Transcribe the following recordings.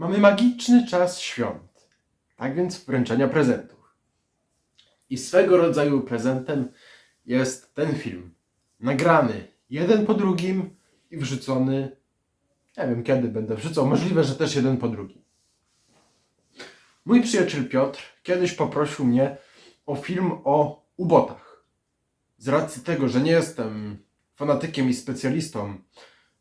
Mamy magiczny czas świąt, tak więc wręczenia prezentów. I swego rodzaju prezentem jest ten film. Nagrany jeden po drugim i wrzucony. Nie wiem kiedy będę wrzucał, możliwe, że też jeden po drugim. Mój przyjaciel Piotr kiedyś poprosił mnie o film o ubotach. Z racji tego, że nie jestem fanatykiem i specjalistą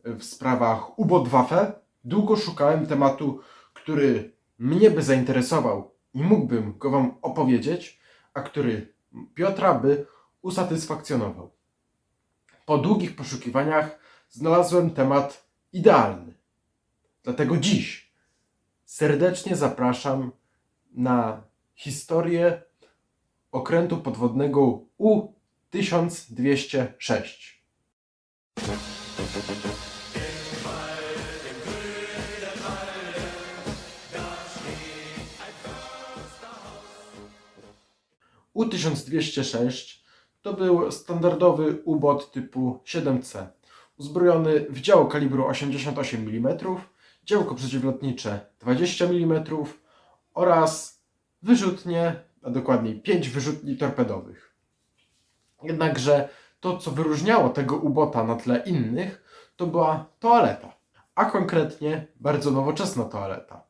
w sprawach ubotwaffe, długo szukałem tematu, który mnie by zainteresował i mógłbym go wam opowiedzieć, a który Piotra by usatysfakcjonował. Po długich poszukiwaniach znalazłem temat idealny. Dlatego dziś serdecznie zapraszam na historię okrętu podwodnego U-1206. U-1206 to był standardowy ubot typu 7C, uzbrojony w działo kalibru 88 mm, działko przeciwlotnicze 20 mm oraz wyrzutnie, a dokładniej 5 wyrzutni torpedowych. Jednakże to, co wyróżniało tego ubota na tle innych, to była toaleta, a konkretnie bardzo nowoczesna toaleta,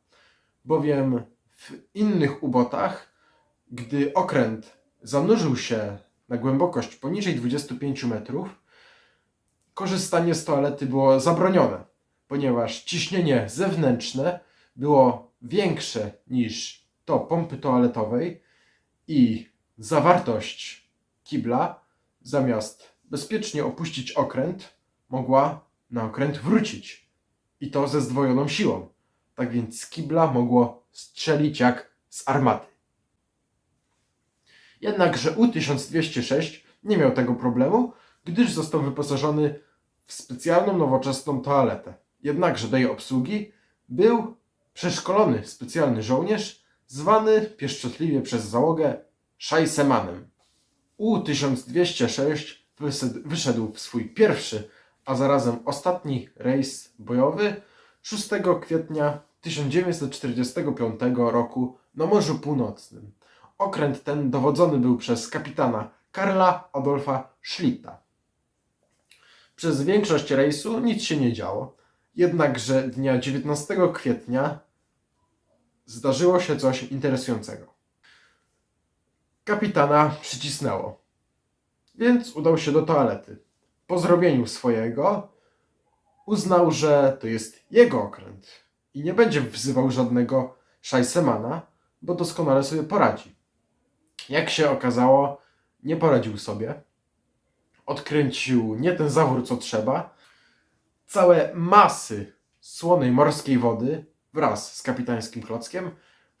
bowiem w innych ubotach, gdy okręt zanurzył się na głębokość poniżej 25 metrów, korzystanie z toalety było zabronione, ponieważ ciśnienie zewnętrzne było większe niż to pompy toaletowej i zawartość kibla zamiast bezpiecznie opuścić okręt, mogła na okręt wrócić. I to ze zdwojoną siłą. Tak więc z kibla mogło strzelić jak z armaty. Jednakże U-1206 nie miał tego problemu, gdyż został wyposażony w specjalną nowoczesną toaletę. Jednakże do jej obsługi był przeszkolony specjalny żołnierz, zwany pieszczotliwie przez załogę Szajsemanem. U-1206 wysed- wyszedł w swój pierwszy, a zarazem ostatni rejs bojowy 6 kwietnia 1945 roku na Morzu Północnym. Okręt ten dowodzony był przez kapitana Karla Adolfa Schlitta. Przez większość rejsu nic się nie działo, jednakże dnia 19 kwietnia zdarzyło się coś interesującego. Kapitana przycisnęło, więc udał się do toalety. Po zrobieniu swojego uznał, że to jest jego okręt i nie będzie wzywał żadnego szajsemana, bo doskonale sobie poradzi. Jak się okazało, nie poradził sobie. Odkręcił nie ten zawór, co trzeba. Całe masy słonej morskiej wody wraz z kapitańskim klockiem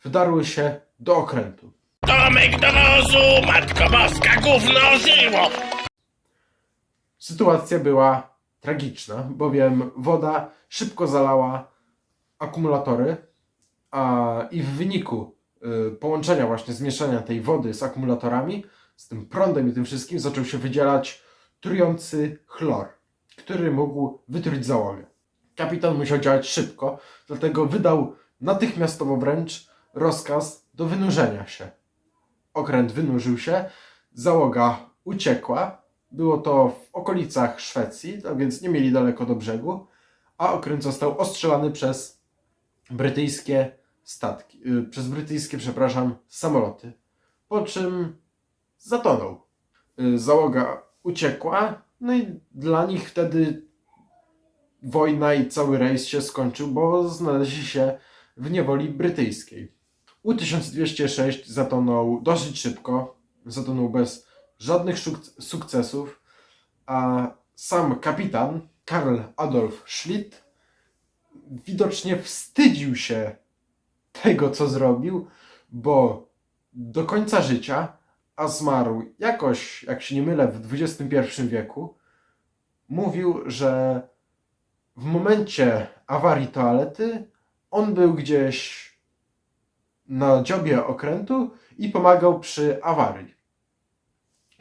wdarły się do okrętu. Tomek do wozu, matko boska, gówno żyło! Sytuacja była tragiczna, bowiem woda szybko zalała akumulatory, a i w wyniku połączenia właśnie zmieszania tej wody z akumulatorami, z tym prądem i tym wszystkim zaczął się wydzielać trujący chlor, który mógł wytruć załogę. Kapitan musiał działać szybko, dlatego wydał natychmiastowo wręcz rozkaz do wynurzenia się. Okręt wynurzył się, załoga uciekła. Było to w okolicach Szwecji, więc nie mieli daleko do brzegu, a okręt został ostrzelany przez brytyjskie statki, y, przez brytyjskie, przepraszam, samoloty. Po czym zatonął. Y, Załoga uciekła, no i dla nich wtedy wojna i cały rejs się skończył, bo znaleźli się w niewoli brytyjskiej. U-1206 zatonął dosyć szybko, zatonął bez żadnych sukcesów, a sam kapitan Karl Adolf Schlitt widocznie wstydził się tego, co zrobił, bo do końca życia, a zmarł jakoś, jak się nie mylę, w XXI wieku, mówił, że w momencie awarii toalety on był gdzieś na dziobie okrętu i pomagał przy awarii.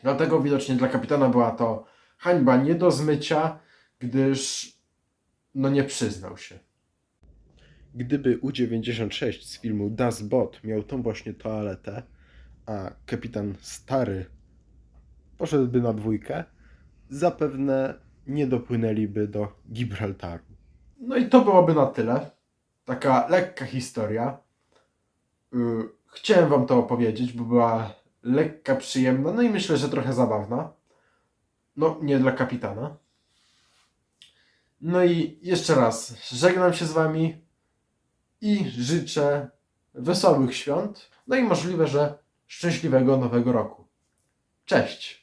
Dlatego widocznie dla kapitana była to hańba nie do zmycia, gdyż no nie przyznał się. Gdyby U-96 z filmu Das Boot miał tą właśnie toaletę, a kapitan Stary poszedłby na dwójkę, zapewne nie dopłynęliby do Gibraltaru. No i to byłoby na tyle. Taka lekka historia. Yy, Chciałem wam to opowiedzieć, bo była lekka, przyjemna, no i myślę, że trochę zabawna. No, nie dla kapitana. No i jeszcze raz żegnam się z wami i życzę wesołych świąt, no i możliwe, że szczęśliwego nowego roku. Cześć!